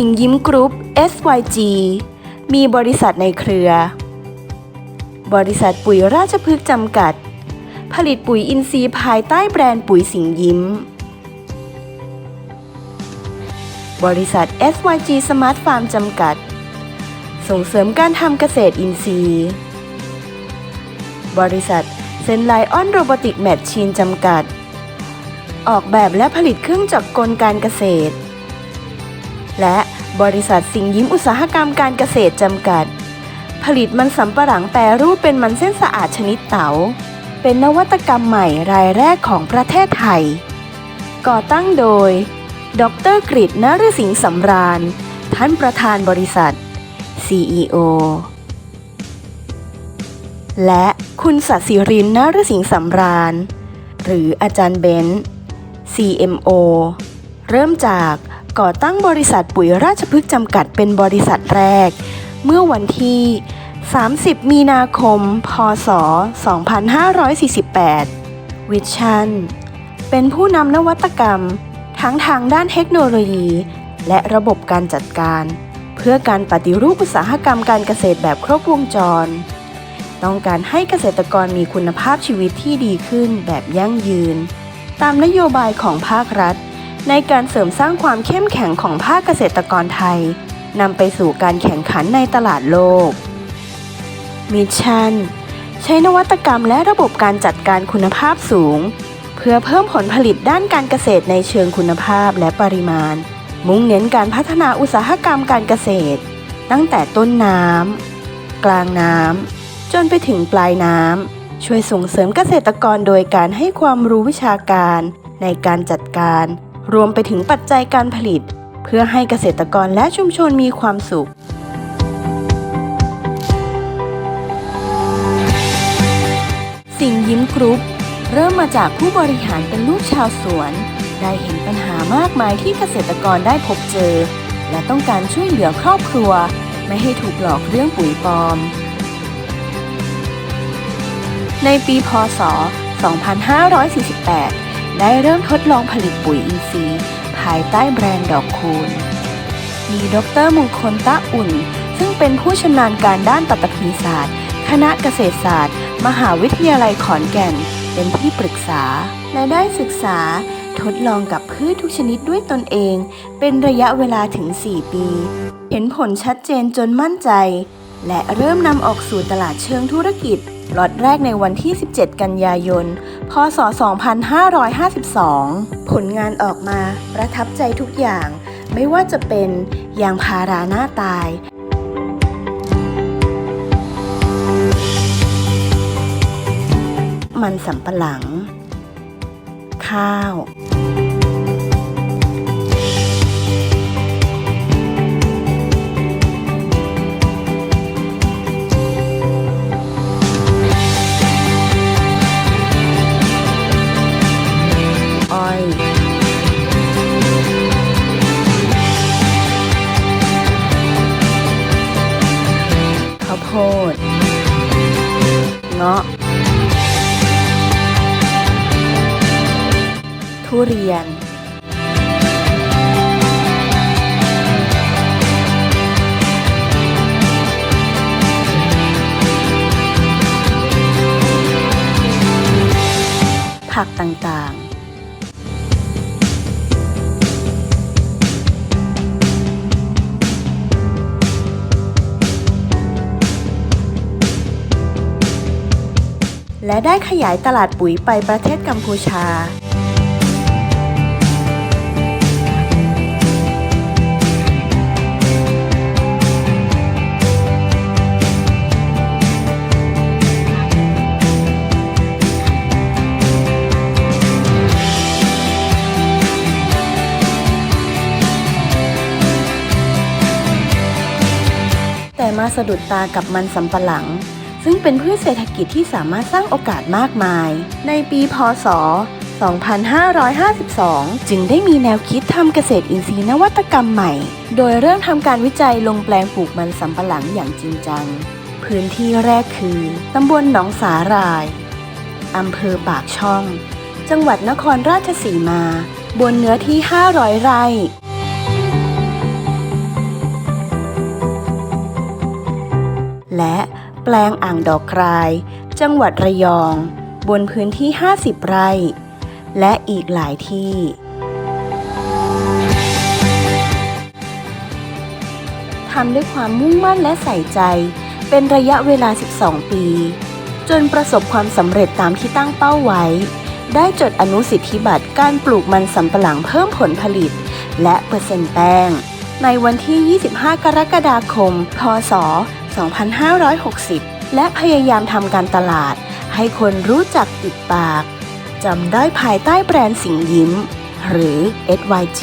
สิงห์ยิ้มกรุ๊ป SYG มีบริษัทในเครือ บริษัทปุ๋ยราชพฤกษ์จำกัด ผลิตปุ๋ยอินทรีย์ภายใต้แบรนด์ปุ๋ยสิงห์ยิ้ม บริษัท SYG Smart Farm จำกัด ส่งเสริมการทำเกษตรอินทรีย์ บริษัทเซนไลออนโรบอติกแมชชีนจำกัด ออกแบบและผลิตเครื่องจักรกลการเกษตร และบริษัทสิงยิ้มอุตสาหกรรมการเกษตรจำกัด ผลิตมันสำปะหลังแปรรูปเป็นมันเส้นสะอาดชนิดเต๋า เป็นนวัตกรรมใหม่รายแรกของประเทศไทย ก่อตั้งโดย ดรกฤษนฤสิงห์สำราญ ท่านประธานบริษัท CEO และคุณสัสิรินนฤสิงห์สำราญ หรืออาจารย์เบนซ์ CMO เริ่มจาก ก่อตั้งบริษัทปุ๋ยราชพฤกษ์จำกัดเป็นบริษัทแรก เมื่อวันที่ 30 มีนาคม พศ 2548 วิชันเป็นผู้นำนวัตกรรม ทั้งทางด้านเทคโนโลยี และระบบการจัดการ เพื่อการปฏิรูปอุตสาหกรรมการเกษตรแบบครบวงจร ต้องการให้เกษตรกรมีคุณภาพชีวิตที่ดีขึ้นแบบยั่งยืน ตามนโยบายของภาครัฐ ในการเสริมสร้างความเข้มแข็งของภาคเกษตรกรไทยนำไปสู่การแข่งขันในตลาดโลก มิชชั่น ใช้นวัตกรรมและระบบการจัดการคุณภาพสูง เพื่อเพิ่มผลผลิตด้านการเกษตรในเชิงคุณภาพและปริมาณ มุ่งเน้นการพัฒนาอุตสาหกรรมการเกษตร ตั้งแต่ต้นน้ำกลางน้ำจนไปถึงปลายน้ำช่วยส่งเสริมเกษตรกรโดยการให้ความรู้วิชาการในการจัดการ รวมไปถึงปัจจัยการผลิต เพื่อให้เกษตรกรและชุมชนมีความสุขสิ่งยิ้มกรุ๊ปเริ่มมาจากผู้บริหารเป็นลูกชาวสวน ได้เห็นปัญหามากมายที่เกษตรกรได้พบเจอ และต้องการช่วยเหลือครอบครัว ไม่ให้ถูกหลอกเรื่องปุ๋ยปลอม ในปีพศ 2548 ได้เริ่มทดลองผลิตปุ๋ยอินทรีย์ ภายใต้แบรนด์ดอกคูณ มีดรมงคลตะอุ่น ซึ่งเป็นผู้ชำนาญการด้านปัตภีศาสตร์ คณะเกษตรศาสตร์ มหาวิทยาลัยขอนแก่น เป็นที่ปรึกษา และได้ศึกษาทดลองกับพืชทุกชนิดด้วยตนเอง เป็นระยะเวลาถึง 4 ปี เห็นผลชัดเจนจนมั่นใจ และเริ่มนำออกสู่ตลาดเชิงธุรกิจ ล็อตแรกในวันที่ 17 กันยายน พศ 2552 ผลงานออกมาประทับใจทุกอย่าง ไม่ว่าจะเป็นยางพาราหน้าตาย มันสำปะหลัง ข้าวาะ ทุเรียน ผักต่างๆ และได้ขยายตลาดปุ๋ยไปประเทศกัมพูชา แต่มาสะดุดตากับมันสำปะหลัง ซึ่งเป็นพืชเศรษฐกิจที่สามารถสร้างโอกาสมากมาย ในปีพศ 2552 จึงได้มีแนวคิดทำเกษตรอินทรีย์นวัตกรรมใหม่ โดยเริ่มทำการวิจัยลงแปลงปลูกมันสำปะหลังอย่างจริงจัง พื้นที่แรกคือตำบลหนองสารายอำเภอปากช่อง จังหวัดนครราชสีมา บนเนื้อที่ 500 ไร่และ แปลงอ่างดอกกราย จังหวัดระยอง บนพื้นที่ 50 ไร่ และอีกหลายที่ ทำด้วยความมุ่งมั่นและใส่ใจ เป็นระยะเวลา 12 ปี จนประสบความสำเร็จตามที่ตั้งเป้าไว้ ได้จดอนุสิทธิบัตรการปลูกมันสำปะหลังเพิ่มผลผลิต และเปอร์เซ็นต์แป้งในวันที่ 25 กรกฎาคม พศ 2560 และพยายามทำการตลาด ให้คนรู้จักติดปากจำได้ภายใต้แบรนด์สิงยิ้ม หรือ SYG